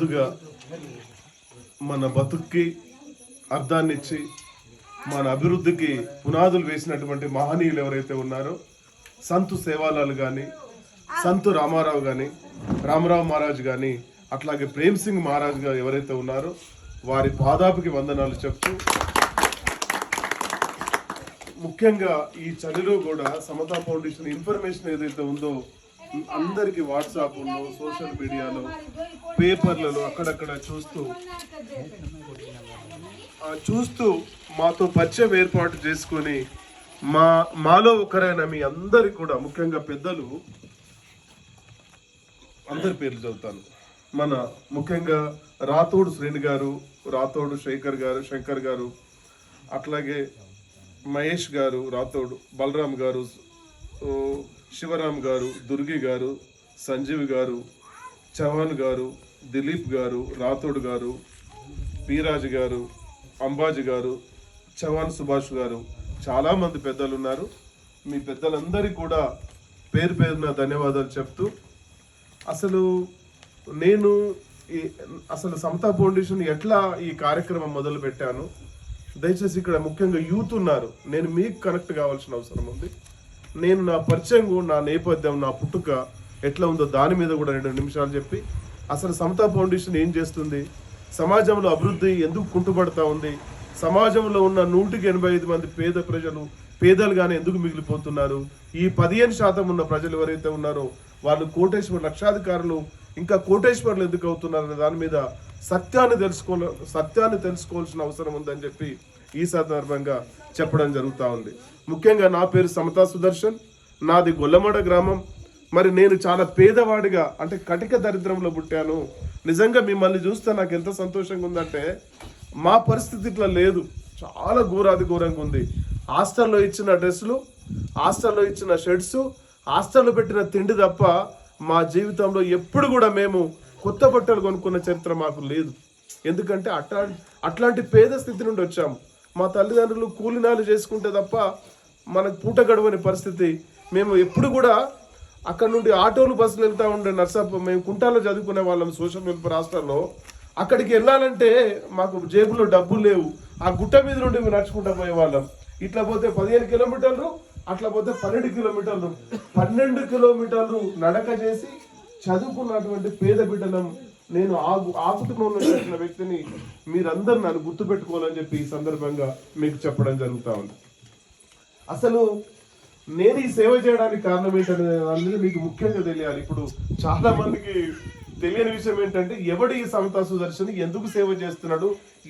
ముందుగా మన బతుక్కి అర్థాన్నిచ్చి మన అభివృద్ధికి పునాదులు వేసినటువంటి మహనీయులు ఎవరైతే ఉన్నారో సంతు సేవాలాలు కానీ సంతు రామారావు కానీ రామరావు మహారాజ్ కానీ అట్లాగే ప్రేమ్ సింగ్ మహారాజ్ గారు ఎవరైతే ఉన్నారో వారి పాదాపుకి వందనాలు చెప్తూ ముఖ్యంగా ఈ చలిలో కూడా సమతా ఫౌండేషన్ ఇన్ఫర్మేషన్ ఏదైతే ఉందో అందరికీ వాట్సాప్లో సోషల్ మీడియాలో పేపర్లలో అక్కడక్కడ చూస్తూ చూస్తూ మాతో పరిచయం ఏర్పాటు చేసుకొని మా మాలో ఒకరైన మీ అందరికి కూడా ముఖ్యంగా పెద్దలు అందరి పేర్లు చదువుతాను. మన ముఖ్యంగా రాతోడు శ్రేణి గారు రాతోడు శేఖర్ గారు శంకర్ గారు అట్లాగే మహేష్ గారు రాతోడు బలరాం గారు శివరామ్ గారు దుర్గి గారు సంజీవ్ గారు చవాన్ గారు దిలీప్ గారు రాథోడ్ గారు పీరాజ్ గారు అంబాజీ గారు చవాన్ సుభాష్ గారు. చాలామంది పెద్దలు ఉన్నారు మీ పెద్దలందరికీ కూడా పేరు పేరున ధన్యవాదాలు చెప్తూ అసలు నేను ఈ అసలు సమతా ఫౌండేషన్ ఎట్లా ఈ కార్యక్రమం మొదలు పెట్టాను దయచేసి ఇక్కడ ముఖ్యంగా యూత్ ఉన్నారు. నేను మీకు కనెక్ట్ కావాల్సిన అవసరం ఉంది. నేను నా పరిచయం నా నేపథ్యం నా పుట్టుక ఎట్లా ఉందో దాని మీద కూడా రెండు నిమిషాలు చెప్పి అసలు సమతా ఫౌండేషన్ ఏం చేస్తుంది? సమాజంలో అభివృద్ధి ఎందుకు కుంటుపడతా ఉంది? సమాజంలో ఉన్న నూటికి ఎనభై ఐదు మంది పేద ప్రజలు పేదలుగానే ఎందుకు మిగిలిపోతున్నారు? ఈ పదిహేను శాతం ఉన్న ప్రజలు ఎవరైతే ఉన్నారో వాళ్ళు కోటేశ్వర లక్షాధికారులు ఇంకా కోటేశ్వర్లు ఎందుకు అవుతున్నారు అనే దాని మీద సత్యాన్ని తెలుసుకో సత్యాన్ని తెలుసుకోవాల్సిన అవసరం ఉందని చెప్పి ఈ సందర్భంగా చెప్పడం జరుగుతూ ఉంది. ముఖ్యంగా నా పేరు సమతా సుదర్శన్. నాది గొల్లమడ గ్రామం. మరి నేను చాలా పేదవాడిగా అంటే కటిక దరిద్రంలో పుట్టాను. నిజంగా మిమ్మల్ని చూస్తే నాకు ఎంత సంతోషంగా ఉందంటే మా పరిస్థితి ఇట్లా లేదు. చాలా ఘోరాది ఘోరంగా ఉంది. హాస్టల్లో ఇచ్చిన డ్రెస్సులు హాస్టల్లో ఇచ్చిన షర్ట్స్ హాస్టల్లో పెట్టిన తిండి తప్ప మా జీవితంలో ఎప్పుడు కూడా మేము కొత్త బట్టలు కొనుక్కున్న చరిత్ర మాకు లేదు. ఎందుకంటే అట్లా అట్లాంటి పేద స్థితి నుండి వచ్చాము. మా తల్లిదండ్రులు కూలినాలు చేసుకుంటే తప్ప మనకు పూట గడవని పరిస్థితి. మేము ఎప్పుడు కూడా అక్కడ నుండి ఆటోలు బస్సులు వెళ్తూ ఉండే నర్సాప మేము కుంటాలో చదువుకునే వాళ్ళం సోషల్ వెల్ఫేర్ హాస్టల్లో అక్కడికి వెళ్ళాలంటే మాకు జేబులో డబ్బులు లేవు. ఆ గుట్ట మీద నుండి మేము నడుచుకుంటా పోయేవాళ్ళం. ఇట్లా పోతే పదిహేను కిలోమీటర్లు అట్లా పోతే పన్నెండు కిలోమీటర్లు. పన్నెండు కిలోమీటర్లు నడక చేసి చదువుకున్నటువంటి పేద బిడ్డలం నేను ఆగు ఆ కుటుంబంలో వ్యక్తిని మీరందరూ నన్ను గుర్తుపెట్టుకోవాలని చెప్పి ఈ సందర్భంగా మీకు చెప్పడం జరుగుతూ ఉంది. అసలు నేను ఈ సేవ చేయడానికి కారణం ఏంటనే మీకు ముఖ్యంగా తెలియాలి. ఇప్పుడు చాలా మందికి తెలియని విషయం ఏంటంటే ఎవడు ఈ సమతా సుదర్శన్ ఎందుకు సేవ చేస్తున్నాడు?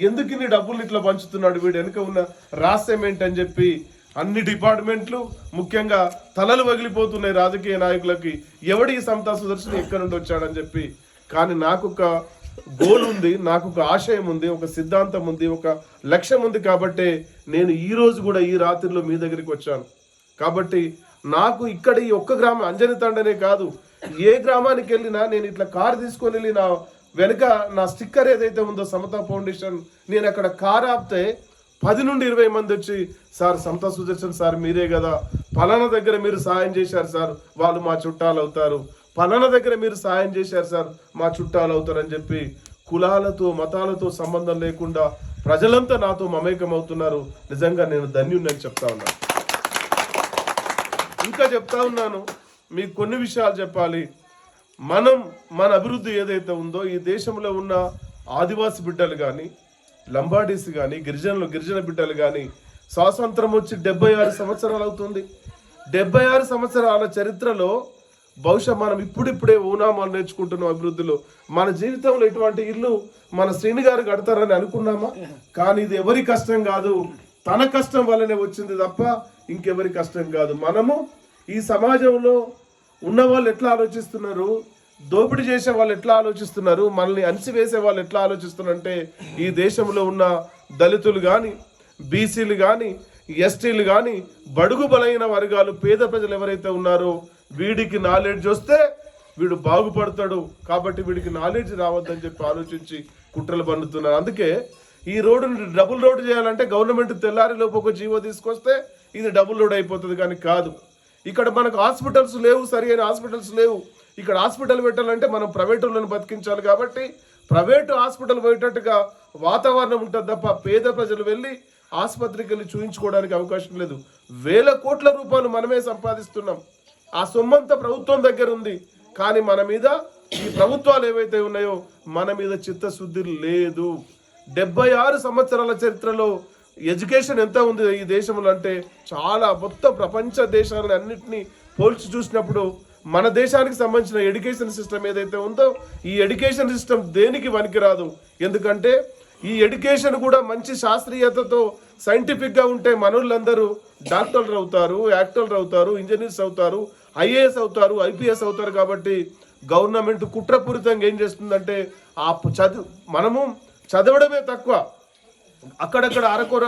ఎందుకు ఇన్ని డబ్బులు ఇట్లా పంచుతున్నాడు? వీడు వెనుక ఉన్న రహస్యం ఏంటని చెప్పి అన్ని డిపార్ట్మెంట్లు ముఖ్యంగా తలలు పగిలిపోతున్నాయి రాజకీయ నాయకులకి. ఎవడు ఈ సమతా సుదర్శన్ ఎక్కడి నుండి వచ్చాడని చెప్పి కానీ నాకు ఒక గోల్ ఉంది నాకు ఒక ఆశయం ఉంది ఒక సిద్ధాంతం ఉంది ఒక లక్ష్యం ఉంది కాబట్టి నేను ఈ రోజు కూడా ఈ రాత్రిలో మీ దగ్గరికి వచ్చాను. కాబట్టి నాకు ఇక్కడ ఈ ఒక్క గ్రామం అంజని తండనే కాదు ఏ గ్రామానికి వెళ్ళినా నేను ఇట్లా కారు తీసుకొని వెళ్ళి నా వెనుక నా స్టిక్కర్ ఏదైతే ఉందో సమతా ఫౌండేషన్ నేను అక్కడ కారు ఆపితే పది నుండి ఇరవై మంది వచ్చి సార్ సమతా సుదర్శన్ సార్ మీరే కదా పలానా దగ్గర మీరు సాయం చేశారు సార్ వాళ్ళు మా చుట్టాలు అవుతారు పలానా దగ్గర మీరు సాయం చేశారు సార్ మా చుట్టాలు అవుతారని చెప్పి కులాలతో మతాలతో సంబంధం లేకుండా ప్రజలంతా నాతో మమేకం అవుతున్నారు నిజంగా నేను ధన్యున్నని చెప్తా ఉన్నాను ఇంకా చెప్తా ఉన్నాను మీకు కొన్ని విషయాలు చెప్పాలి. మనం మన అభివృద్ధి ఏదైతే ఉందో ఈ దేశంలో ఉన్న ఆదివాసి బిడ్డలు కానీ లంబాడీస్ కానీ గిరిజనులు గిరిజన బిడ్డలు కానీ స్వాతంత్రం వచ్చి డెబ్బై ఆరు సంవత్సరాలు అవుతుంది. డెబ్బై ఆరు సంవత్సరాల చరిత్రలో బహుశా మనం ఇప్పుడిప్పుడే ఊనామాలు నేర్చుకుంటున్నాం అభివృద్ధిలో. మన జీవితంలో ఇటువంటి ఇల్లు మన శ్రీని గారు కడతారని అనుకున్నామా? కానీ ఇది ఎవరి కష్టం కాదు. తన కష్టం వల్లనే వచ్చింది తప్ప ఇంకెవరి కష్టం కాదు. మనము ఈ సమాజంలో ఉన్న వాళ్ళు ఎట్లా ఆలోచిస్తున్నారు? దోపిడీ చేసే వాళ్ళు ఎట్లా ఆలోచిస్తున్నారు? మనల్ని అణిసివేసే వాళ్ళు ఎట్లా ఆలోచిస్తున్నారంటే ఈ దేశంలో ఉన్న దళితులు కానీ బీసీలు కానీ ఎస్టీలు కానీ బడుగు బలైన వర్గాలు పేద ప్రజలు ఎవరైతే ఉన్నారో వీడికి నాలెడ్జ్ వస్తే వీడు బాగుపడతాడు కాబట్టి వీడికి నాలెడ్జ్ రావద్దని చెప్పి ఆలోచించి కుట్రలు పండుతున్నారు అందుకే ఈ రోడ్డుని డబుల్ రోడ్ చేయాలంటే గవర్నమెంట్ తెల్లారిలోపు ఒక జీవో తీసుకొస్తే ఇది డబుల్ రోడ్ అయిపోతుంది కానీ కాదు. ఇక్కడ మనకు హాస్పిటల్స్ లేవు సరి అయిన హాస్పిటల్స్ లేవు. ఇక్కడ హాస్పిటల్ పెట్టాలంటే మనం ప్రైవేట్ వాళ్ళని బతికించాలి కాబట్టి ప్రైవేటు హాస్పిటల్ పోయేటట్టుగా వాతావరణం ఉంటుంది తప్ప పేద ప్రజలు వెళ్ళి ఆసుపత్రికి వెళ్ళి చూయించుకోవడానికి అవకాశం లేదు. వేల కోట్ల రూపాయలు మనమే సంపాదిస్తున్నాం. ఆ సొమ్మంతా ప్రభుత్వం దగ్గర ఉంది. కానీ మన మీద ఈ ప్రభుత్వాలు ఏవైతే ఉన్నాయో మన మీద చిత్తశుద్ధి లేదు. డెబ్బై ఆరు సంవత్సరాల చరిత్రలో ఎడ్యుకేషన్ ఎంత ఉంది ఈ దేశంలో అంటే చాలా మొత్తం ప్రపంచ దేశాలను అన్నింటినీ పోల్చి చూసినప్పుడు మన దేశానికి సంబంధించిన ఎడ్యుకేషన్ సిస్టమ్ ఏదైతే ఉందో ఈ ఎడ్యుకేషన్ సిస్టమ్ దేనికి పనికిరాదు ఎందుకంటే ఈ ఎడ్యుకేషన్ కూడా మంచి శాస్త్రీయతతో సైంటిఫిక్గా ఉంటే మనోళ్ళందరూ డాక్టర్లు అవుతారు యాక్టర్లు అవుతారు ఇంజనీర్స్ అవుతారు ఐఏఎస్ అవుతారు ఐపీఎస్ అవుతారు కాబట్టి గవర్నమెంట్ కుట్రపూరితంగా ఏం చేస్తుందంటే ఆ చదువు మనము చదవడమే తక్కువ. అక్కడక్కడ అరకొర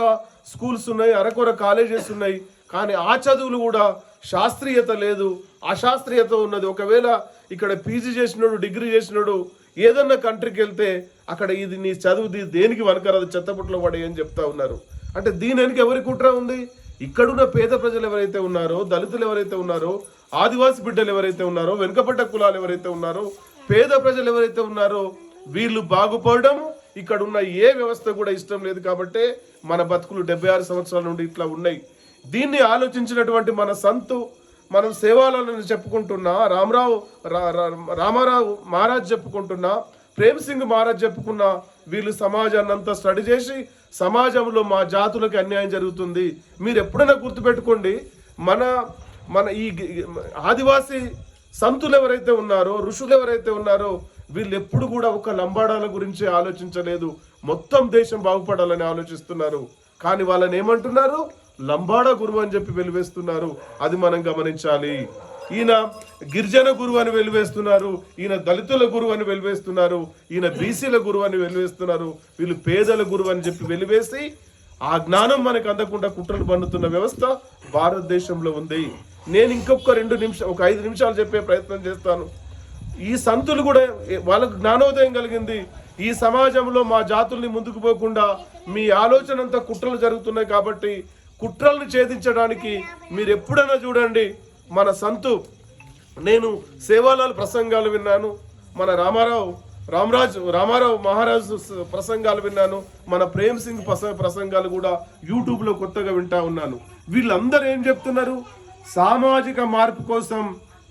స్కూల్స్ ఉన్నాయి అరకొర కాలేజెస్ ఉన్నాయి కానీ ఆ చదువులు కూడా శాస్త్రీయత లేదు అశాస్త్రీయత ఉన్నది. ఒకవేళ ఇక్కడ పీజీ చేసినోడు డిగ్రీ చేసినోడు ఏదన్నా కంట్రీకి వెళ్తే అక్కడ ఇది నీ చదువు దీ- దేనికి వనకరాదు చెత్తపుట్లో పడే అని చెప్తా ఉన్నారు. అంటే దీని వెనక ఎవరి కుట్ర ఉంది? ఇక్కడున్న పేద ప్రజలు ఎవరైతే ఉన్నారో దళితులు ఎవరైతే ఉన్నారో ఆదివాసి బిడ్డలు ఎవరైతే ఉన్నారో వెనుకబడ్డ కులాలు ఎవరైతే ఉన్నారో పేద ప్రజలు ఎవరైతే ఉన్నారో వీళ్ళు బాగుపడడం ఇక్కడ ఉన్న ఏ వ్యవస్థ కూడా ఇష్టం లేదు కాబట్టి మన బతుకులు డెబ్బై ఆరు సంవత్సరాల నుండి ఇట్లా ఉన్నాయి. దీన్ని ఆలోచించినటువంటి మన సంతు మనం సేవాలను చెప్పుకుంటున్నా రామరావు రామారావు మహారాజ్ చెప్పుకుంటున్నా ప్రేమ్ సింగ్ మహారాజ్ చెప్పుకున్న వీళ్ళు సమాజాన్ని అంతా స్టడీ చేసి సమాజంలో మా జాతులకు అన్యాయం జరుగుతుంది. మీరు ఎప్పుడైనా గుర్తుపెట్టుకోండి మన మన ఈ ఆదివాసీ సంతులు ఎవరైతే ఉన్నారో ఋషులు ఎవరైతే ఉన్నారో వీళ్ళు ఎప్పుడు కూడా ఒక లంబాడాల గురించి ఆలోచించలేదు. మొత్తం దేశం బాగుపడాలని ఆలోచిస్తున్నారు. కానీ వాళ్ళని ఏమంటున్నారు? లంబాడ గురువు అని చెప్పి వెలివేస్తున్నారు. అది మనం గమనించాలి. ఈయన గిరిజన గురువు అని వెలివేస్తున్నారు. ఈయన దళితుల గురువు అని వెలివేస్తున్నారు. ఈయన బీసీల గురువు అని వెలివేస్తున్నారు. వీళ్ళు పేదల గురువు అని చెప్పి వెలివేసి ఆ జ్ఞానం మనకు అందకుండా కుట్రలు పన్నుతున్న వ్యవస్థ భారతదేశంలో ఉంది. నేను ఇంకొక రెండు నిమిషం ఒక ఐదు నిమిషాలు చెప్పే ప్రయత్నం చేస్తాను. ఈ సంతులు కూడా వాళ్ళకు జ్ఞానోదయం కలిగింది. ఈ సమాజంలో మా జాతుల్ని ముందుకు పోకుండా మీ ఆలోచన అంతా కుట్రలు జరుగుతున్నాయి కాబట్టి కుట్రల్ని ఛేదించడానికి మీరు ఎప్పుడైనా చూడండి మన సంతు నేను సేవాలాల్ ప్రసంగాలు విన్నాను మన రామారావు రామరాజు రామారావు మహారాజు ప్రసంగాలు విన్నాను మన ప్రేమ్ సింగ్ ప్రసంగాలు కూడా యూట్యూబ్లో కొత్తగా వింటా ఉన్నాను. వీళ్ళందరూ ఏం చెప్తున్నారు? సామాజిక మార్పు కోసం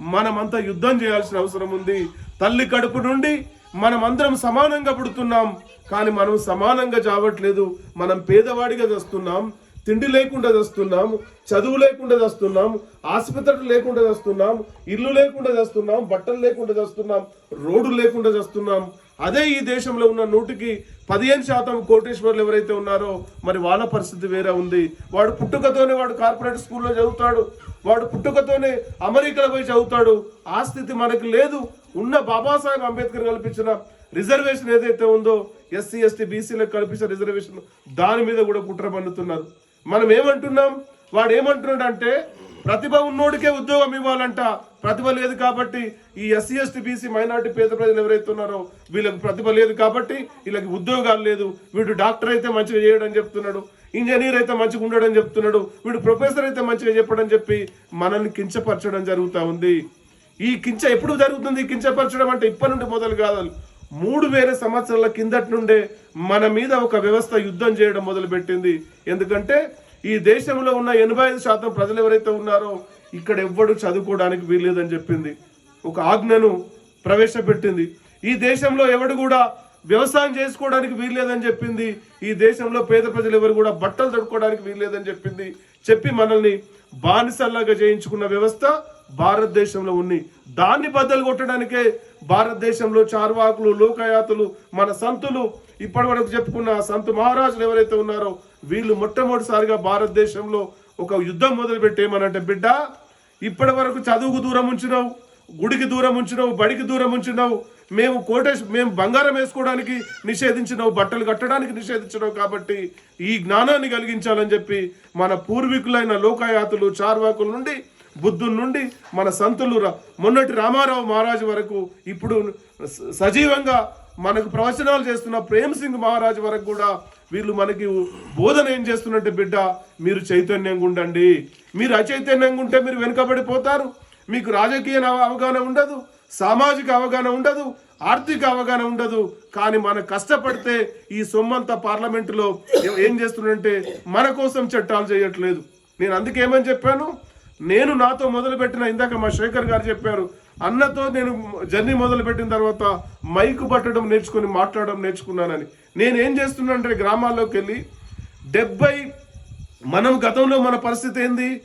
మనమంతా యుద్ధం చేయాల్సిన అవసరం ఉంది. తల్లి కడుపు నుండి మనమందరం సమానంగా పుడుతున్నాం కానీ మనం సమానంగా చావట్లేదు. మనం పేదవాడిగా చేస్తున్నాం. తిండి లేకుండా చేస్తున్నాం చదువు లేకుండా చేస్తున్నాం ఆసుపత్రులు లేకుండా చేస్తున్నాం ఇల్లు లేకుండా చేస్తున్నాం బట్టలు లేకుండా చేస్తున్నాం రోడ్డు లేకుండా చేస్తున్నాం అదే ఈ దేశంలో ఉన్న నూటికి పదిహేను శాతం కోటేశ్వర్లు ఎవరైతే ఉన్నారో మరి వాళ్ళ పరిస్థితి వేరే ఉంది. వాడు పుట్టుకతోనే వాడు కార్పొరేట్ స్కూల్లో చదువుతాడు వాడు పుట్టుకతోనే అమెరికాలో పోయి చదువుతాడు. ఆ స్థితి మనకి లేదు. ఉన్న బాబాసాహెబ్ అంబేద్కర్ కల్పించిన రిజర్వేషన్ ఏదైతే ఉందో ఎస్సీ ఎస్టీ బీసీలకు కల్పించిన రిజర్వేషన్ దాని మీద కూడా కుట్ర పన్నుతున్నారు. మనం ఏమంటున్నాం? వాడు ఏమంటున్నాడంటే ప్రతిభ ఉన్నోడికే ఉద్యోగం ఇవ్వాలంట. ప్రతిభ లేదు కాబట్టి ఈ ఎస్సీ ఎస్టీ బీసీ మైనార్టీ పేద ప్రజలు ఎవరైతే ఉన్నారో వీళ్ళకి ప్రతిభ లేదు కాబట్టి వీళ్ళకి ఉద్యోగాలు లేదు. వీడు డాక్టర్ అయితే మంచిగా చేయడం చెప్తున్నాడు. ఇంజనీర్ అయితే మంచిగా ఉండడం చెప్తున్నాడు. వీడు ప్రొఫెసర్ అయితే మంచిగా చెప్పడం చెప్పి మనల్ని కించపరచడం జరుగుతూ ఉంది. ఈ కించ ఎప్పుడు జరుగుతుంది? ఈ కించపరచడం అంటే ఇప్పటి నుండి మొదలు కాదు. మూడు వేల సంవత్సరాల కిందటి నుండే మన మీద ఒక వ్యవస్థ యుద్ధం చేయడం మొదలుపెట్టింది. ఎందుకంటే ఈ దేశంలో ఉన్న ఎనభై ఐదు శాతం ప్రజలు ఎవరైతే ఉన్నారో ఇక్కడ ఎవ్వడు చదువుకోవడానికి వీల్లేదని చెప్పింది. ఒక ఆజ్ఞను ప్రవేశపెట్టింది. ఈ దేశంలో ఎవడు కూడా వ్యవసాయం చేసుకోవడానికి వీల్లేదని చెప్పింది. ఈ దేశంలో పేద ప్రజలు ఎవరు కూడా బట్టలు తడుకోవడానికి వీల్లేదని చెప్పింది. చెప్పి మనల్ని బానిసల్లాగా చేయించుకున్న వ్యవస్థ భారతదేశంలో ఉంది. దాన్ని బద్దలు కొట్టడానికే భారతదేశంలో చార్వాకులు లోకయాతులు మన సంతులు ఇప్పటి వరకు చెప్పుకున్న సంతు మహారాజులు ఎవరైతే ఉన్నారో వీళ్ళు మొట్టమొదటిసారిగా భారతదేశంలో ఒక యుద్ధం మొదలుపెట్టి ఏమనంటే బిడ్డ ఇప్పటి వరకు చదువుకు దూరం ఉంచినావు గుడికి దూరం ఉంచినావు బడికి దూరం ఉంచినావు మేము కోటేశ్ మేము బంగారం వేసుకోవడానికి నిషేధించినావు బట్టలు కట్టడానికి నిషేధించినావు కాబట్టి ఈ జ్ఞానాన్ని కలిగించాలని చెప్పి మన పూర్వీకులైన లోకాయాతులు చార్వాకుల నుండి బుద్ధుని నుండి మన సంతులు మొన్నటి రామారావు మహారాజు వరకు ఇప్పుడు సజీవంగా మనకు ప్రవచనాలు చేస్తున్న ప్రేమ్ సింగ్ మహారాజు వరకు కూడా వీళ్ళు మనకి బోధన ఏం చేస్తున్నట్టు బిడ్డ? మీరు చైతన్యంగా ఉండండి. మీరు అచైతన్యంగా ఉంటే మీరు వెనుకబడిపోతారు. మీకు రాజకీయ అవగాహన ఉండదు. సామాజిక అవగాహన ఉండదు. ఆర్థిక అవగాహన ఉండదు. కానీ మనం కష్టపడితే ఈ సొమ్మంతా పార్లమెంటులో ఏం చేస్తుందంటే మన కోసం చట్టాలు చేయట్లేదు. నేను అందుకేమని చెప్పాను? నేను నాతో మొదలుపెట్టిన ఇందాక మా శేఖర్ గారు చెప్పారు అన్నతో నేను జర్నీ మొదలుపెట్టిన తర్వాత మైకు పట్టడం నేర్చుకుని మాట్లాడడం నేర్చుకున్నానని. నేను ఏం చేస్తున్నానంటే గ్రామాల్లోకి వెళ్ళి డెబ్బై మనం గతంలో మన పరిస్థితి ఏంది?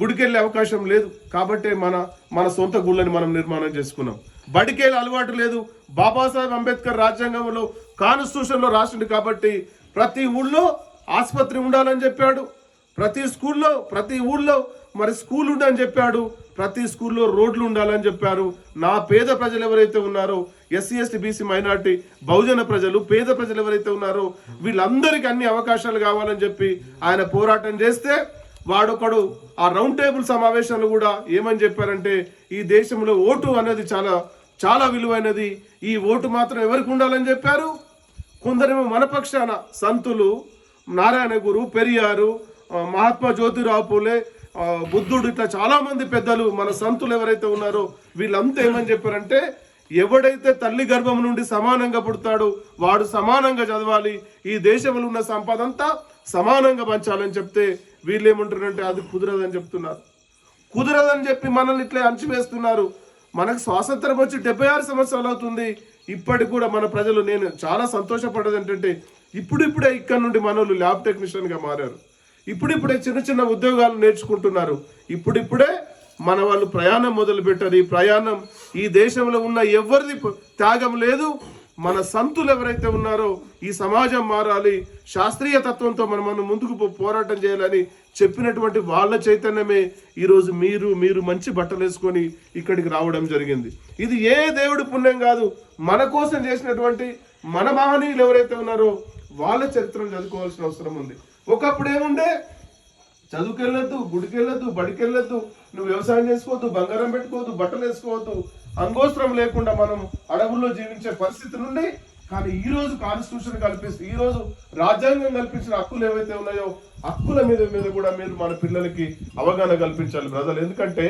గుడికెళ్ళే అవకాశం లేదు. కాబట్టి మన మన సొంత గుళ్ళని మనం నిర్మాణం చేసుకున్నాం. బడికేళ్ళ అలవాటు లేదు. బాబాసాహెబ్ అంబేద్కర్ రాజ్యాంగంలో కాన్స్టిట్యూషన్లో రాసిండు కాబట్టి ప్రతి ఊళ్ళో ఆసుపత్రి ఉండాలని చెప్పాడు. ప్రతి స్కూల్లో ప్రతి ఊళ్ళో మరి స్కూల్ ఉండని చెప్పాడు. ప్రతి స్కూల్లో రోడ్లు ఉండాలని చెప్పారు. నా పేద ప్రజలు ఎవరైతే ఉన్నారో ఎస్సీ ఎస్టీ బీసీ మైనార్టీ బహుజన ప్రజలు పేద ప్రజలు ఎవరైతే ఉన్నారో వీళ్ళందరికీ అన్ని అవకాశాలు కావాలని చెప్పి ఆయన పోరాటం చేస్తే వాడొకడు ఆ రౌండ్ టేబుల్ సమావేశాలు కూడా ఏమని చెప్పారంటే ఈ దేశంలో ఓటు అనేది చాలా చాలా విలువైనది. ఈ ఓటు మాత్రం ఎవరికి ఉండాలని చెప్పారు? కొందరేమో మన పక్షాన సంతులు నారాయణ గురు పెరియారు మహాత్మా జ్యోతిరావు పూలే బుద్ధుడు ఇట్లా చాలా మంది పెద్దలు మన సంతులు ఎవరైతే ఉన్నారో వీళ్ళంతా ఏమని చెప్పారంటే ఎవడైతే తల్లి గర్భం నుండి సమానంగా పుడతాడో వాడు సమానంగా చదవాలి ఈ దేశంలో ఉన్న సంపద అంతా సమానంగా పంచాలని చెప్తే వీళ్ళు ఏమంటారంటే అది కుదరదని చెప్తున్నారు. కుదరదని చెప్పి మనల్ని ఇట్లా అణచివేస్తున్నారు. మనకు స్వాతంత్రం వచ్చి డెబ్బై ఆరు సంవత్సరాలు అవుతుంది. ఇప్పటికి కూడా మన ప్రజలు నేను చాలా సంతోషపడ్డది ఏంటంటే ఇప్పుడిప్పుడే ఇక్కడ నుండి మనోళ్ళు ల్యాబ్ టెక్నీషియన్గా మారారు. ఇప్పుడిప్పుడే చిన్న చిన్న ఉద్యోగాలు నేర్చుకుంటున్నారు. ఇప్పుడిప్పుడే మన వాళ్ళు ప్రయాణం మొదలు పెట్టారు ఈ ప్రయాణం ఈ దేశంలో ఉన్న ఎవరిది త్యాగం లేదు. మన సంతులు ఎవరైతే ఉన్నారో ఈ సమాజం మారాలి. శాస్త్రీయ తత్వంతో మనం మనం ముందుకు పోరాటం చేయాలని చెప్పినటువంటి వాళ్ళ చైతన్యమే ఈరోజు మీరు మీరు మంచి బట్టలు వేసుకొని ఇక్కడికి రావడం జరిగింది. ఇది ఏ దేవుడి పుణ్యం కాదు. మన కోసం చేసినటువంటి మన మహనీయులు ఎవరైతే ఉన్నారో వాళ్ళ చరిత్రను చదువుకోవాల్సిన అవసరం ఉంది. ఒకప్పుడు ఏముండే చదువుకి వెళ్ళొద్దు గుడికి వెళ్ళొద్దు బడికి వెళ్ళొద్దు నువ్వు వ్యవసాయం చేసుకోవద్దు బంగారం పెట్టుకోవద్దు బట్టలు వేసుకోవద్దు. అంగోస్త్రం లేకుండా మనం అడవుల్లో జీవించే పరిస్థితి నుండి కానీ ఈ రోజు కాన్స్టిట్యూషన్ కల్పిస్తుంది ఈ రోజు రాజ్యాంగం కల్పించిన హక్కులు ఏవైతే ఉన్నాయో హక్కుల మీద మీద కూడా మీరు మన పిల్లలకి అవగాహన కల్పించాలి బ్రదర్. ఎందుకంటే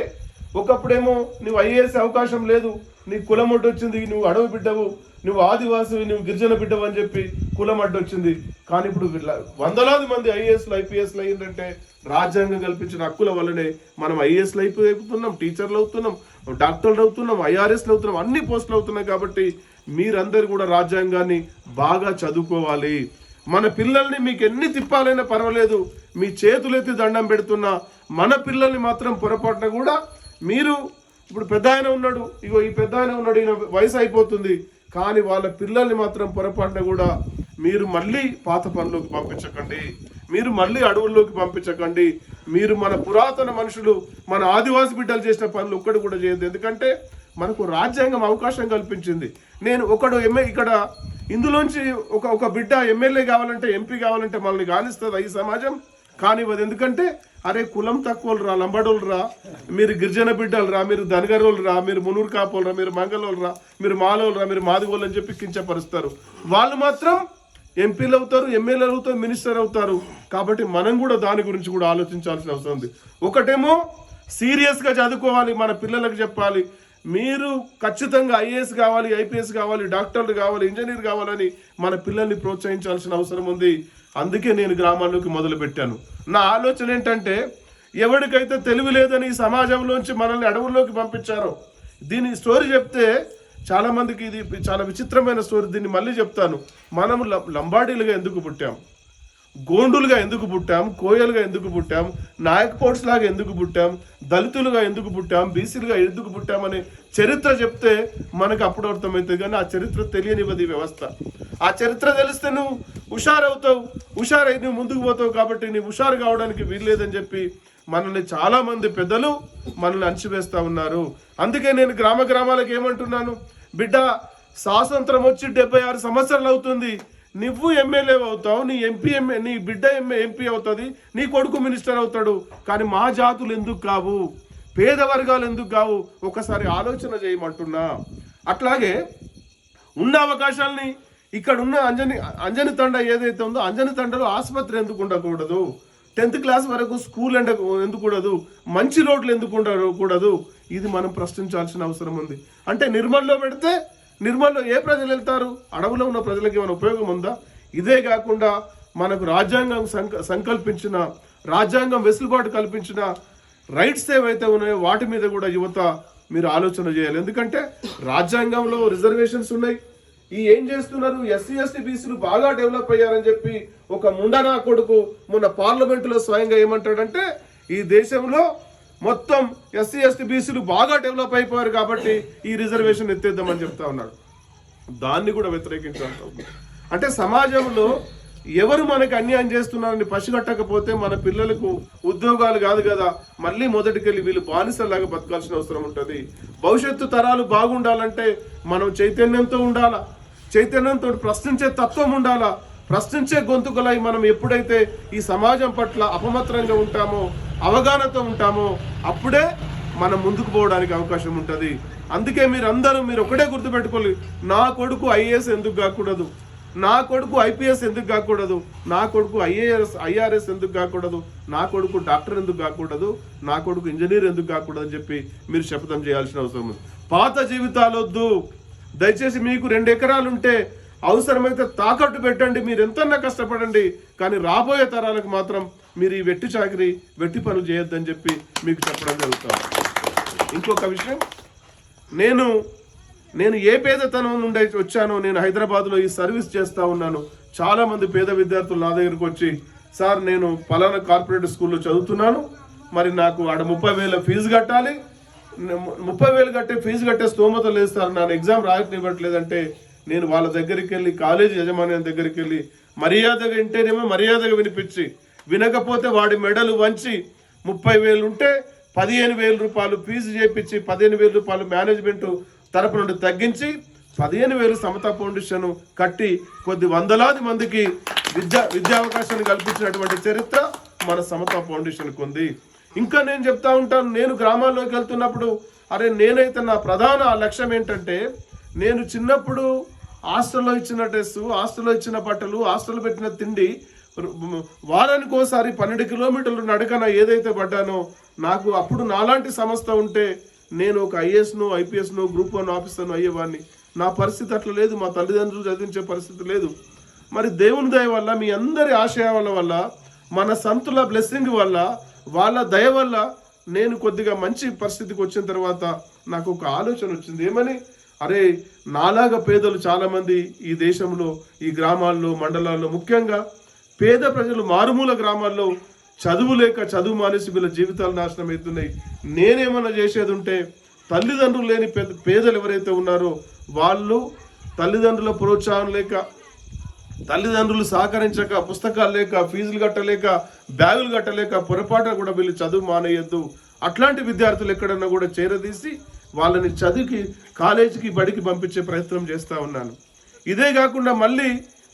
ఒకప్పుడేమో నువ్వు ఐఏఎస్ అవకాశం లేదు నీ కులం అడ్డొచ్చింది నువ్వు అడవి బిడ్డవు నువ్వు ఆదివాసి నువ్వు గిరిజన బిడ్డవు అని చెప్పి కులం అడ్డొచ్చింది కానీ ఇప్పుడు వందలాది మంది ఐఏఎస్లు ఐపీఎస్లు అయ్యిందంటే రాజ్యాంగం కల్పించిన హక్కుల వల్లనే మనం ఐఏఎస్లు అయిపోతున్నాం టీచర్లు అవుతున్నాం డాక్టర్లు అవుతున్నాం ఐఆర్ఎస్లు అవుతున్నాం అన్ని పోస్టులు అవుతున్నాయి కాబట్టి మీరందరూ కూడా రాజ్యాంగాన్ని బాగా చదువుకోవాలి. మన పిల్లల్ని మీకు ఎన్ని తిప్పాలైనా పర్వాలేదు మీ చేతులెత్తి దండం పెడుతున్నా మన పిల్లల్ని మాత్రం పొరపాటున కూడా మీరు ఇప్పుడు పెద్ద ఆయన ఉన్నాడు ఇగో ఈ పెద్ద ఆయన ఉన్నాడు ఈయన వయసు అయిపోతుంది కానీ వాళ్ళ పిల్లల్ని మాత్రం పొరపాటున కూడా మీరు మళ్ళీ పాత పనులకు పంపించకండి మీరు మళ్ళీ అడవుల్లోకి పంపించకండి మీరు మన పురాతన మనుషులు మన ఆదివాసి బిడ్డలు చేసిన పనులు ఒక్కటి కూడా చేయొద్దు. ఎందుకంటే మనకు రాజ్యాంగం అవకాశం కల్పించింది. నేను ఒకడు ఎంఏ ఇక్కడ ఇందులోంచి ఒక ఒక బిడ్డ ఎమ్మెల్యే కావాలంటే ఎంపీ కావాలంటే మనల్ని గాలిస్తుంది ఈ సమాజం? కానివ్వదు. ఎందుకంటే అరే కులం తక్కువలు రా లంబడోళ్ళు రా మీరు గిరిజన బిడ్డలు రా మీరు ధనగరోళ్ళు రా మీరు మునూరు కాపోలు రా మీరు మంగళోళ్ళు రా మీరు మాలోళ్ళు రా మీరు మాదిగోళ్ళు అని చెప్పి కించపరుస్తారు. వాళ్ళు మాత్రం ఎంపీలు అవుతారు ఎమ్మెల్యేలు అవుతారు మినిస్టర్ అవుతారు. కాబట్టి మనం కూడా దాని గురించి కూడా ఆలోచించాల్సిన అవసరం ఉంది. ఒకటేమో సీరియస్గా చదువుకోవాలి మన పిల్లలకు చెప్పాలి. మీరు ఖచ్చితంగా ఐఏఎస్ కావాలి ఐపీఎస్ కావాలి డాక్టర్లు కావాలి ఇంజనీర్ కావాలని మన పిల్లల్ని ప్రోత్సహించాల్సిన అవసరం ఉంది. అందుకే నేను గ్రామాల్లోకి మొదలు పెట్టాను నా ఆలోచన ఏంటంటే ఎవరికైతే తెలివి లేదని ఈ సమాజంలోంచి మనల్ని అడవుల్లోకి పంపించారో దీని స్టోరీ చెప్తే చాలామందికి ఇది చాలా విచిత్రమైన స్టోరీ దీన్ని మళ్ళీ చెప్తాను. మనం లం- లంబాడీలుగా ఎందుకు పుట్టాం? గోండులుగా ఎందుకు పుట్టాం కోయలుగా ఎందుకు పుట్టాం నాయక్పోర్ట్స్ లాగా ఎందుకు పుట్టాం దళితులుగా ఎందుకు పుట్టాం బీసీలుగా ఎందుకు పుట్టామనే చరిత్ర చెప్తే మనకు అప్పుడు అర్థమవుతుంది. కానీ ఆ చరిత్ర తెలియనివ్వదు ఈ వ్యవస్థ. ఆ చరిత్ర తెలిస్తే నువ్వు హుషారవుతావు. హుషారై నువ్వు ముందుకు పోతావు కాబట్టి నీవు హుషారు కావడానికి వీల్లేదని చెప్పి మనల్ని చాలామంది పెద్దలు మనల్ని అణచివేస్తా ఉన్నారు. అందుకే నేను గ్రామ గ్రామాలకు ఏమంటున్నాను? బిడ్డ స్వాతంత్రం వచ్చి డెబ్బై ఆరు సంవత్సరాలు అవుతుంది. నువ్వు ఎమ్మెల్యే అవుతావు నీ ఎంపీ ఎంఏ నీ బిడ్డ ఎంఏ ఎంపీ అవుతుంది నీ కొడుకు మినిస్టర్ అవుతాడు. కానీ మా జాతులు ఎందుకు కావు? పేద వర్గాలు ఎందుకు కావు? ఒకసారి ఆలోచన చేయమంటున్నా. అట్లాగే ఉన్న అవకాశాలని ఇక్కడ ఉన్న అంజని అంజని తండ ఏదైతే ఉందో అంజని తండలో ఆసుపత్రి ఎందుకు ఉండకూడదు? టెన్త్ క్లాస్ వరకు స్కూల్ ఎండ ఎందుకూడదు మంచి రోడ్లు ఎందుకు ఉండకూడదు? ఇది మనం ప్రశ్నించాల్సిన అవసరం ఉంది. అంటే నిర్మల్లో పెడితే నిర్మల్లో ఏ ప్రజలు వెళ్తారు? అడవులో ఉన్న ప్రజలకు ఏమైనా ఉపయోగం ఉందా? ఇదే కాకుండా మనకు రాజ్యాంగం సంక సంకల్పించిన రాజ్యాంగం వెసులుబాటు కల్పించిన రైట్స్ ఏవైతే ఉన్నాయో వాటి మీద కూడా యువత మీరు ఆలోచన చేయాలి. ఎందుకంటే రాజ్యాంగంలో రిజర్వేషన్స్ ఉన్నాయి. ఈ ఏం చేస్తున్నారు? ఎస్సీ ఎస్టీ బీసీలు బాగా డెవలప్ అయ్యారని చెప్పి ఒక ముండనా కొడుకు మొన్న పార్లమెంటులో స్వయంగా ఏమంటాడంటే ఈ దేశంలో మొత్తం ఎస్సీ ఎస్టీ బీసీలు బాగా డెవలప్ అయిపోయారు కాబట్టి ఈ రిజర్వేషన్ ఎత్తేద్దామని చెప్తా ఉన్నాడు. దాన్ని కూడా వ్యతిరేకించాలి అంటే సమాజంలో ఎవరు మనకి అన్యాయం చేస్తున్నారని పసిగట్టకపోతే మన పిల్లలకు ఉద్యోగాలు కాదు కదా మళ్ళీ మొదటికెళ్ళి వీళ్ళు బానిసలాగా బతకాల్సిన అవసరం ఉంటుంది. భవిష్యత్తు తరాలు బాగుండాలంటే మనం చైతన్యంతో ఉండాలా? చైతన్యంతో ప్రశ్నించే తత్వం ఉండాలా? ప్రశ్నించే గొంతుకలై మనం ఎప్పుడైతే ఈ సమాజం పట్ల అపమత్రంగా ఉంటామో అవగాహనతో ఉంటామో అప్పుడే మనం ముందుకు పోవడానికి అవకాశం ఉంటుంది. అందుకే మీరు అందరూ మీరు ఒకటే గుర్తుపెట్టుకోవాలి. నా కొడుకు ఐఏఎస్ ఎందుకు కాకూడదు? నా కొడుకు ఐపీఎస్ ఎందుకు కాకూడదు? నా కొడుకు ఐఏఎస్ ఐఆర్ఎస్ ఎందుకు కాకూడదు? నా కొడుకు డాక్టర్ ఎందుకు కాకూడదు? నా కొడుకు ఇంజనీర్ ఎందుకు కాకూడదు అని చెప్పి మీరు శపథం చేయాల్సిన అవసరం ఉంది. పాత జీవితాలు వద్దు. దయచేసి మీకు రెండు ఎకరాలు ఉంటే అవసరమైతే తాకట్టు పెట్టండి. మీరు ఎంతన్నా కష్టపడండి. కానీ రాబోయే తరాలకు మాత్రం మీరు ఈ వెట్టి చాకరీ వెట్టి పనులు చేయొద్దని చెప్పి మీకు చెప్పడం జరుగుతుంది. ఇంకొక విషయం నేను నేను ఏ పేదతనం నుండి అయితే వచ్చానో నేను హైదరాబాద్లో ఈ సర్వీస్ చేస్తూ ఉన్నాను. చాలామంది పేద విద్యార్థులు నా దగ్గరకు వచ్చి సార్ నేను పలానా కార్పొరేట్ స్కూల్లో చదువుతున్నాను. మరి నాకు ఆడ ముప్పై వేల ఫీజు కట్టాలి. ముప్పై వేలు కట్టే ఫీజు కట్టే స్తోమత లేదు సార్. నా ఎగ్జామ్ రాయనివ్వట్లేదంటే నేను వాళ్ళ దగ్గరికి వెళ్ళి కాలేజీ యజమాని దగ్గరికి వెళ్ళి మర్యాదగా వింటేనేమో మర్యాదగా వినిపించి వినకపోతే వాడి మెడలు వంచి ముప్పై వేలు ఉంటే పదిహేను వేల రూపాయలు ఫీజు చేపించి పదిహేను వేల రూపాయలు మేనేజ్మెంట్ తరపు నుండి తగ్గించి పదిహేను వేలు సమతా ఫౌండేషన్ కట్టి కొద్ది వందలాది మందికి విద్యా విద్యా అవకాశాన్ని కల్పించినటువంటి చరిత్ర మన సమతా ఫౌండేషన్కు ఉంది. ఇంకా నేను చెప్తా ఉంటాను నేను గ్రామాల్లోకి వెళ్తున్నప్పుడు అరే నేనైతే నా ప్రధాన లక్ష్యం ఏంటంటే నేను చిన్నప్పుడు హాస్టల్లో ఇచ్చిన డ్రెస్సు హాస్టల్లో ఇచ్చిన బట్టలు హాస్టల్లో పెట్టిన తిండి వారానికి ఒకసారి పన్నెండు కిలోమీటర్లు నడకన ఏదైతే పడ్డానో నాకు అప్పుడు నాలాంటి సంస్థ ఉంటే నేను ఒక ఐఏఎస్ను ఐపీఎస్ను గ్రూప్ వన్ ఆఫీసర్ను అయ్యేవాడిని. నా పరిస్థితి అట్లా లేదు మా తల్లిదండ్రులు చదివించే పరిస్థితి లేదు. మరి దేవుని దయ వల్ల మీ అందరి ఆశయాల వల్ల మన సంతుల బ్లెస్సింగ్ వల్ల వాళ్ళ దయ వల్ల నేను కొద్దిగా మంచి పరిస్థితికి వచ్చిన తర్వాత నాకు ఒక ఆలోచన వచ్చింది. ఏమని? అరే నాలాగా పేదలు చాలామంది ఈ దేశంలో ఈ గ్రామాల్లో మండలాల్లో ముఖ్యంగా పేద ప్రజలు మారుమూల గ్రామాల్లో చదువు లేక చదువు మానేసి వీళ్ళ జీవితాలు నాశనం అవుతున్నాయి. నేనేమన్నా చేసేది ఉంటే తల్లిదండ్రులు లేని పెద్ద పేదలు ఎవరైతే ఉన్నారో వాళ్ళు తల్లిదండ్రుల ప్రోత్సాహం లేక తల్లిదండ్రులు సహకరించక పుస్తకాలు లేక ఫీజులు కట్టలేక బ్యాగులు కట్టలేక పొరపాటున కూడా వీళ్ళు చదువు మానేయద్దు. అట్లాంటి విద్యార్థులు ఎక్కడన్నా కూడా చేరదీసి వాళ్ళని చదివికి కాలేజీకి బడికి పంపించే ప్రయత్నం చేస్తూ ఉన్నాను. ఇదే కాకుండా మళ్ళీ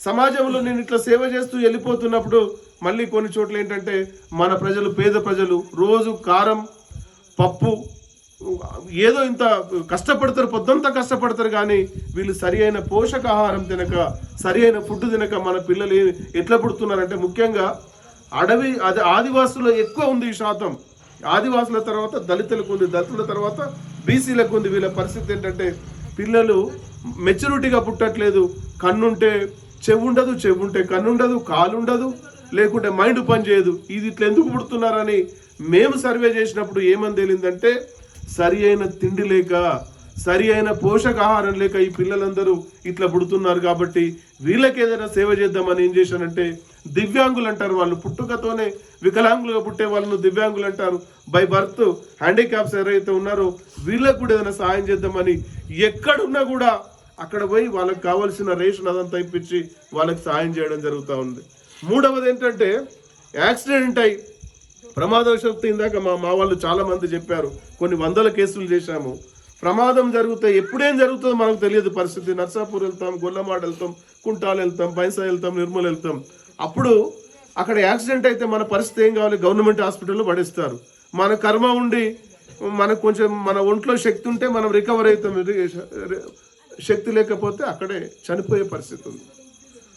సమాజంలో నేను ఇట్లా సేవ చేస్తూ వెళ్ళిపోతున్నప్పుడు మళ్ళీ కొన్ని చోట్ల ఏంటంటే మన ప్రజలు పేద ప్రజలు రోజు కారం పప్పు ఏదో ఇంత కష్టపడతారు పొద్దంతా కష్టపడతారు కానీ వీళ్ళు సరి అయిన పోషకాహారం తినక సరి అయిన ఫుడ్ తినక మన పిల్లలు ఎట్లా పుడుతున్నారంటే ముఖ్యంగా అడవి అది ఆదివాసుల్లో ఎక్కువ ఉంది ఈ శాతం. ఆదివాసుల తర్వాత దళితులకు ఉంది దళితుల తర్వాత బీసీలకు ఉంది. వీళ్ళ పరిస్థితి ఏంటంటే పిల్లలు మెచ్యూరిటీగా పుట్టట్లేదు. కన్నుంటే చెవు ఉండదు చెవు ఉంటే కన్ను ఉండదు కాలు ఉండదు లేకుంటే మైండ్ పని చేయదు. ఇది ఇట్లా ఎందుకు పుడుతున్నారని మేము సర్వే చేసినప్పుడు ఏమని తేలిందంటే సరి అయిన తిండి లేక సరి అయిన పోషకాహారం లేక ఈ పిల్లలందరూ ఇట్లా పుడుతున్నారు కాబట్టి వీళ్ళకి ఏదైనా సేవ చేద్దామని ఏం చేశానంటే దివ్యాంగులు అంటారు వాళ్ళు పుట్టుకతోనే వికలాంగులుగా పుట్టే వాళ్ళను దివ్యాంగులు అంటారు. బై బర్త్ హ్యాండిక్యాప్స్ ఎవరైతే ఉన్నారో వీళ్ళకు కూడా ఏదైనా సహాయం చేద్దామని ఎక్కడున్నా కూడా అక్కడ పోయి వాళ్ళకి కావాల్సిన రేషన్ అదంతా ఇప్పించి వాళ్ళకి సాయం చేయడం జరుగుతూ ఉంది. మూడవది ఏంటంటే యాక్సిడెంట్ అయి ప్రమాదవశాత్తు ఇందాక మా మా వాళ్ళు చాలామంది చెప్పారు. కొన్ని వందల కేసులు చేశాము. ప్రమాదం జరిగితే ఎప్పుడేం జరుగుతుందో మనకు తెలియదు పరిస్థితి. నర్సాపూర్ వెళ్తాం గొల్లమాడ వెళ్తాం కుంటాలు వెళ్తాం పైసా వెళ్తాం నిర్మల్ వెళ్తాం. అప్పుడు అక్కడ యాక్సిడెంట్ అయితే మన పరిస్థితి ఏం కావాలి? గవర్నమెంట్ హాస్పిటల్లో పడేస్తారు. మన కర్మ ఉండి మనకు కొంచెం మన ఒంట్లో శక్తి ఉంటే మనం రికవర్ అవుతాం. శక్తి లేకపోతే అక్కడే చనిపోయే పరిస్థితి ఉంది.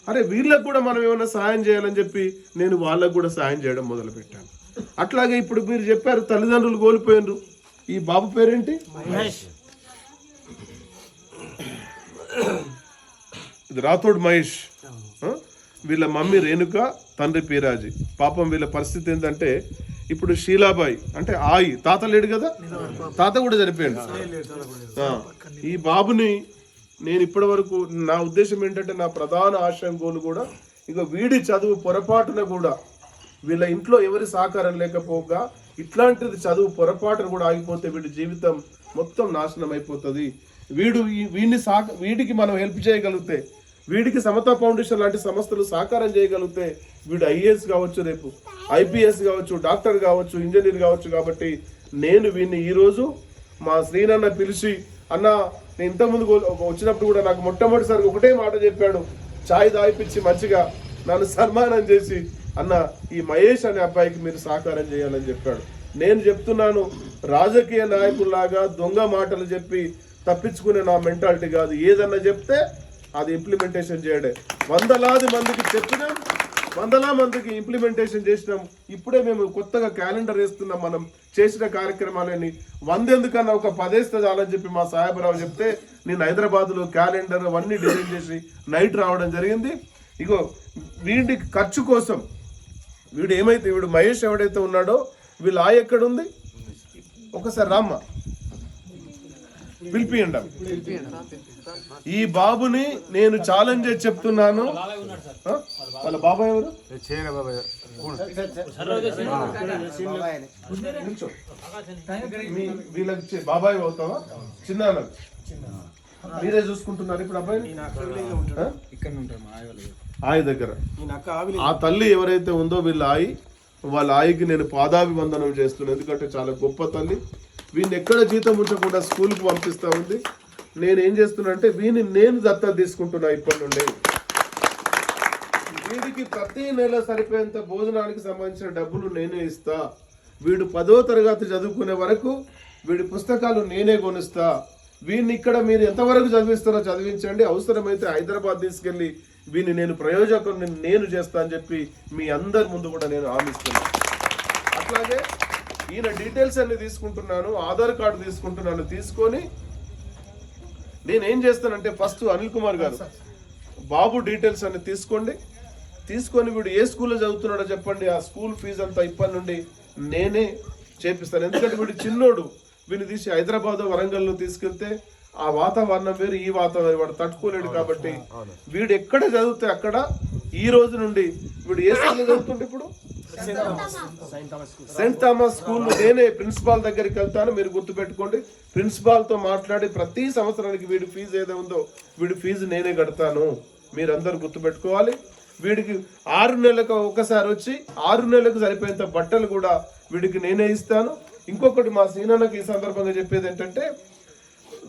అరే వీళ్ళకు కూడా మనం ఏమైనా సహాయం చేయాలని చెప్పి నేను వాళ్ళకు కూడా సహాయం చేయడం మొదలుపెట్టాను. అట్లాగే ఇప్పుడు మీరు చెప్పారు తల్లిదండ్రులు కోల్పోయినరు. ఈ బాబు పేరేంటి? ఇది రాథోడ్ మహేష్? వీళ్ళ మమ్మీ రేణుక తండ్రి పీరాజీ. పాపం వీళ్ళ పరిస్థితి ఏంటంటే ఇప్పుడు షీలాబాయి అంటే ఆయి తాత లేడు కదా? తాత కూడా చనిపోయాడు. ఈ బాబుని నేను ఇప్పటి వరకు నా ఉద్దేశం ఏంటంటే నా ప్రధాన ఆశయం గోలు కూడా ఇక వీడి చదువు పొరపాటున కూడా వీళ్ళ ఇంట్లో ఎవరి సహకారం లేకపోగా ఇట్లాంటిది చదువు పొరపాటున కూడా ఆగిపోతే వీడి జీవితం మొత్తం నాశనం అయిపోతుంది. వీడు వీడిని సహక వీడికి మనం హెల్ప్ చేయగలిగితే వీడికి సమతా ఫౌండేషన్ లాంటి సంస్థలు సహకారం చేయగలిగితే వీడు ఐఏఎస్ కావచ్చు రేపు ఐపీఎస్ కావచ్చు డాక్టర్ కావచ్చు ఇంజనీర్ కావచ్చు కాబట్టి నేను వీడిని ఈరోజు మా శ్రీనన్న పిలిచి అన్న నేను ఇంతకుముందు వచ్చినప్పుడు కూడా నాకు మొట్టమొదటిసారి ఒకటే మాట చెప్పాడు. చాయ్ దాయిపించి మంచిగా నన్ను సన్మానం చేసి అన్న ఈ మహేష్ అనే అబ్బాయికి మీరు సహకారం చేయాలని చెప్పాడు. నేను చెప్తున్నాను రాజకీయ నాయకుల్లాగా దొంగ మాటలు చెప్పి తప్పించుకునే నా మెంటాలిటీ కాదు. ఏదన్నా చెప్తే అది ఇంప్లిమెంటేషన్ చేయడే. వందలాది మందికి చెప్పినా వందల మందికి ఇంప్లిమెంటేషన్ చేసినాం. ఇప్పుడే మేము కొత్తగా క్యాలెండర్ వేస్తున్నాం మనం. చేసిన కార్యక్రమాలని వందెందుకన్నా ఒక పదేస్తే చాలని చెప్పి మా సాహేబరావు చెప్తే నేను హైదరాబాద్లో క్యాలెండర్ అవన్నీ డిజైన్ చేసి నైట్ రావడం జరిగింది. ఇగో వీడి ఖర్చు కోసం వీడు ఏమైతే వీడు మహేష్ ఎవడైతే ఉన్నాడో వీళ్ళ ఆయ ఎక్కడుంది? ఒకసారి రామ్మ. పిలిపియండి ఈ బాబుని నేను ఛాలెంజ్ చేసి చెప్తున్నాను. వాళ్ళ బాబాయ్ ఎవరు? వీళ్ళకి బాబాయ్ అవుతావా? చిన్న మీరే చూసుకుంటున్నారు ఇప్పుడు అబ్బాయి ఆయ దగ్గర. ఆ తల్లి ఎవరైతే ఉందో వీళ్ళ ఆయి వాళ్ళ ఆయికి నేను పాదాభివందనం చేస్తున్నాను. ఎందుకంటే చాలా గొప్ప తల్లి. వీడిని ఎక్కడ జీతం ఉంచకుండా స్కూల్కి పంపిస్తా ఉంది. నేను ఏం చేస్తున్నా అంటే వీని నేను దత్తా తీసుకుంటున్నా ఇప్పటి నుండి. వీడికి ప్రతి నెల సరిపోయేంత భోజనానికి సంబంధించిన డబ్బులు నేనే ఇస్తా. వీడు పదో తరగతి చదువుకునే వరకు వీడి పుస్తకాలు నేనే కొనిస్తా. వీడిని ఇక్కడ మీరు ఎంతవరకు చదివిస్తారో చదివించండి. అవసరమైతే హైదరాబాద్ తీసుకెళ్ళి వీని నేను ప్రయోజకుని నేను చేస్తా అని చెప్పి మీ అందరి ముందు కూడా నేను హామీస్తున్నాను అట్లాగే ఈయన డీటెయిల్స్ అన్ని తీసుకుంటున్నాను ఆధార్ కార్డు తీసుకుంటున్నాను తీసుకొని నేను ఏం చేస్తానంటే ఫస్ట్ అనిల్ కుమార్ గారు బాబు డీటెయిల్స్ అన్ని తీసుకోండి. తీసుకొని వీడు ఏ స్కూల్లో చదువుతున్నాడో చెప్పండి. ఆ స్కూల్ ఫీజు అంతా ఇప్పటి నుండి నేనే చేపిస్తాను. ఎందుకంటే వీడు చిన్నోడు. వీడిని తీసి హైదరాబాద్ వరంగల్లో తీసుకెళ్తే ఆ వాతావరణం వేరు ఈ వాతావరణం వాడు తట్టుకోలేడు కాబట్టి వీడు ఎక్కడ చదివితే అక్కడ ఈ రోజు నుండి వీడు ఏ స్కూల్లో చదువుతుంటే ఇప్పుడు సెయింట్ థామస్ స్కూల్ నేనే ప్రిన్సిపాల్ దగ్గరికి వెళ్తాను. మీరు గుర్తుపెట్టుకోండి ప్రిన్సిపాల్తో మాట్లాడి ప్రతి సంవత్సరానికి వీడి ఫీజు ఏదో ఉందో వీడి ఫీజు నేనే కడతాను. మీరందరూ గుర్తుపెట్టుకోవాలి. వీడికి ఆరు నెలలకు ఒకసారి వచ్చి ఆరు నెలలకు సరిపోయేంత బట్టలు కూడా వీడికి నేనే ఇస్తాను. ఇంకొకటి మా సీనన్నకి ఈ సందర్భంగా చెప్పేది ఏంటంటే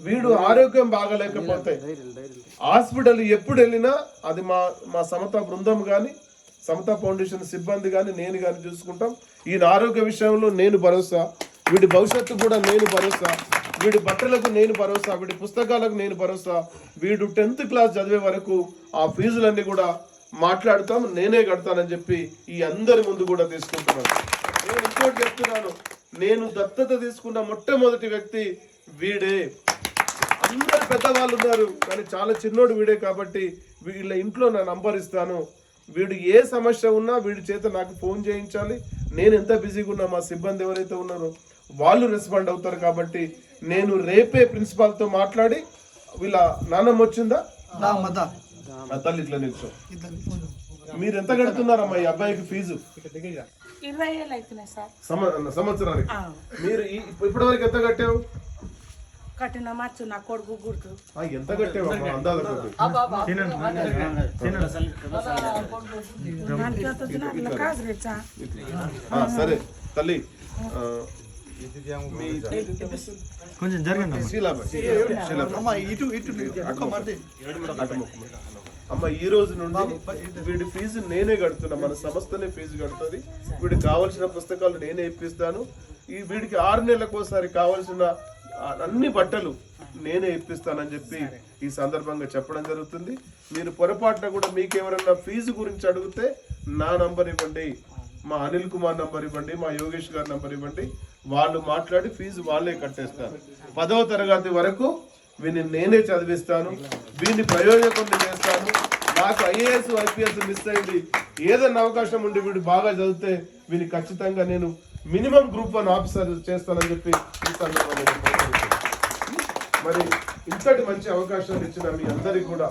వీడు ఆరోగ్యం బాగలేకపోతే హాస్పిటల్ ఎప్పుడు వెళ్ళినా అది మా మా సమత బృందం కానీ సమత ఫౌండేషన్ సిబ్బంది కానీ నేను కానీ చూసుకుంటాం. ఈయన ఆరోగ్య విషయంలో నేను భరోసా. వీడి భవిష్యత్తు కూడా నేను భరోసా. వీడి బట్టలకు నేను భరోసా. వీడి పుస్తకాలకు నేను భరోసా. వీడు టెన్త్ క్లాస్ చదివే వరకు ఆ ఫీజులన్నీ కూడా మాట్లాడతాం నేనే కడతానని చెప్పి ఈ అందరి ముందు కూడా తీసుకుంటున్నాను. నేను ఇంకోటి చెప్తున్నాను. నేను దత్తత తీసుకున్న మొట్టమొదటి వ్యక్తి వీడే. అందరు పెద్దవాళ్ళు ఉన్నారు కానీ చాలా చిన్నోడు వీడే కాబట్టి వీళ్ళ ఇంట్లో నా నంబర్ ఇస్తాను. వీడు ఏ సమస్య ఉన్నా వీడి చేత నాకు ఫోన్ చేయించాలి. నేను ఎంత బిజీగా ఉన్నా మా సిబ్బంది ఎవరైతే ఉన్నారో వాళ్ళు రెస్పాండ్ అవుతారు కాబట్టి నేను రేపే ప్రిన్సిపాల్తో మాట్లాడి వీళ్ళ నాన్నమ్మ వచ్చిందా? నా తల్లి ఇట్లా నిల్చో. మీరు ఎంత కడుతున్నారమ్మా ఈ అబ్బాయికి ఫీజు? సంవత్సరానికి. మీరు ఈ- ఇప్పటి వరకు ఎంత కట్టావు? కట్టిన మార్చు నా కొడుకు గుర్తు. ఆ, ఎంత కట్టావు సరే తల్లి కొంచెం జరగండి మొక్కు మీద. అమ్మ ఈ రోజు నుండి వీడి ఫీజు నేనే కడుతున్నా. మన సంస్థనే ఫీజు కడుతుంది. వీడికి కావాల్సిన పుస్తకాలు నేనే ఇప్పిస్తాను. ఈ వీడికి ఆరు నెలలకు ఒకసారి కావాల్సిన అన్ని బట్టలు నేనే ఇప్పిస్తానని చెప్పి ఈ సందర్భంగా చెప్పడం జరుగుతుంది. మీరు పొరపాటున కూడా మీకు ఫీజు గురించి అడిగితే నా నంబర్ ఇవ్వండి మా అనిల్ కుమార్ నంబర్ ఇవ్వండి మా యోగేష్ గారి నంబర్ ఇవ్వండి. వాళ్ళు మాట్లాడి ఫీజు వాళ్ళే కట్టేస్తారు. పదవ తరగతి వరకు వీని నేనే చదివిస్తాను వీని ప్రయోజకుడిని చేస్తాను. నాకు ఐఏఎస్ ఐపీఎస్ మిస్ అయింది. ఏదైనా అవకాశం ఉండి వీడు బాగా చదివితే వీని ఖచ్చితంగా నేను మినిమం గ్రూప్ వన్ ఆఫీసర్ చేస్తానని చెప్పి ఈ సందర్భంగా నేను మరి ఇంతటి మంచి అవకాశాలు ఇచ్చిన మీ అందరికీ కూడా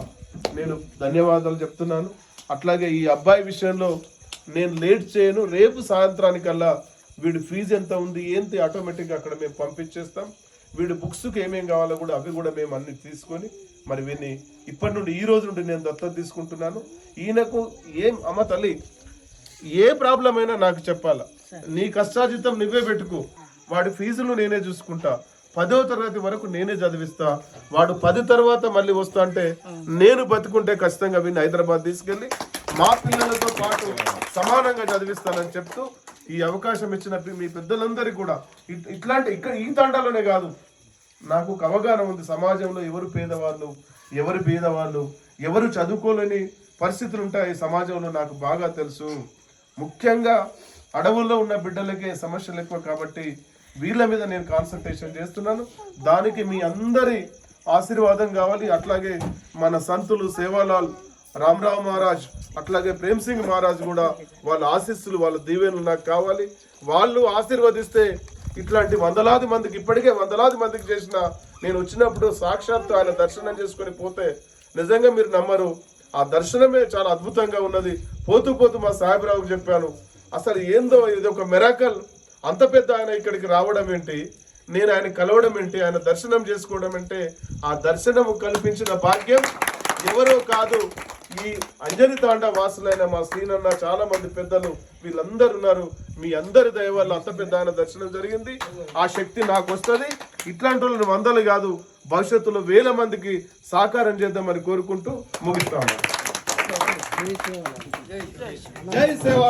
నేను ధన్యవాదాలు చెప్తున్నాను. అట్లాగే ఈ అబ్బాయి విషయంలో నేను లేట్ చేయను. రేపు సాయంత్రానికల్లా వీడి ఫీజు ఎంత ఉంది ఏంటి ఆటోమేటిక్గా అక్కడ మేము పంపించేస్తాం. వీడి బుక్స్కి ఏమేం కావాలో కూడా అవి కూడా మేము అన్ని తీసుకొని మరి వీడిని ఇప్పటి నుండి ఈ రోజు నుండి నేను దత్తత తీసుకుంటున్నాను. ఈయనకు ఏం అమ్మ తల్లి ఏ ప్రాబ్లం అయినా నాకు చెప్పాలా? నీ కష్టాజితం నువ్వే పెట్టుకో. వాడి ఫీజులు నేనే చూసుకుంటా. పదో తరగతి వరకు నేనే చదివిస్తా. వాడు పది తర్వాత మళ్ళీ వస్తా అంటే నేను బతుకుంటే ఖచ్చితంగా వీడిని హైదరాబాద్ తీసుకెళ్ళి మా పిల్లలతో పాటు సమానంగా చదివిస్తానని చెప్తూ ఈ అవకాశం ఇచ్చిన మీ పెద్దలందరికీ కూడా ఇట్లాంటి ఇక్కడ ఈ తాండాలోనే కాదు. నాకు ఒక అవగాహన ఉంది. సమాజంలో ఎవరు పేదవాళ్ళు ఎవరు పేదవాళ్ళు ఎవరు చదువుకోలేని పరిస్థితులు ఉంటాయి సమాజంలో నాకు బాగా తెలుసు. ముఖ్యంగా అడవుల్లో ఉన్న బిడ్డలకే సమస్యలు ఎక్కువ కాబట్టి వీళ్ళ మీద నేను కాన్సన్ట్రేషన్ చేస్తున్నాను. దానికి మీ అందరి ఆశీర్వాదం కావాలి. అట్లాగే మన సంతులు సేవాలాల్ రామరావు మహారాజ్ అట్లాగే ప్రేమ్ సింగ్ మహారాజ్ కూడా వాళ్ళ ఆశీస్సులు వాళ్ళ దీవెనలు నాకు కావాలి. వాళ్ళు ఆశీర్వదిస్తే ఇట్లాంటి వందలాది మందికి ఇప్పటికే వందలాది మందికి చేసిన నేను వచ్చినప్పుడు సాక్షాత్తు ఆయన దర్శనం చేసుకొని పోతే నిజంగా మీరు నమ్మరు. ఆ దర్శనమే చాలా అద్భుతంగా ఉన్నది. పోతూ పోతూ మా సాహెబరావుకి చెప్పాను అసలు ఏందో ఇది ఒక మెరాకల్ అంత పెద్ద ఆయన ఇక్కడికి రావడం ఏంటి? నేను ఆయన కలవడం ఏంటి? ఆయన దర్శనం చేసుకోవడం అంటే ఆ దర్శనము కల్పించిన భాగ్యం ఎవరో కాదు. ఈ అంజని తాండ వాసులైన మా సీనన్న చాలా మంది పెద్దలు వీళ్ళందరూ ఉన్నారు. మీ అందరి దయ వల్ల అంత పెద్ద ఆయన దర్శనం జరిగింది. ఆ శక్తి నాకు వస్తుంది. ఇట్లాంటి వాళ్ళని వందలు కాదు భవిష్యత్తులో వేల మందికి సాకారం చేద్దామని కోరుకుంటూ ముగిస్తాను. జై సేవా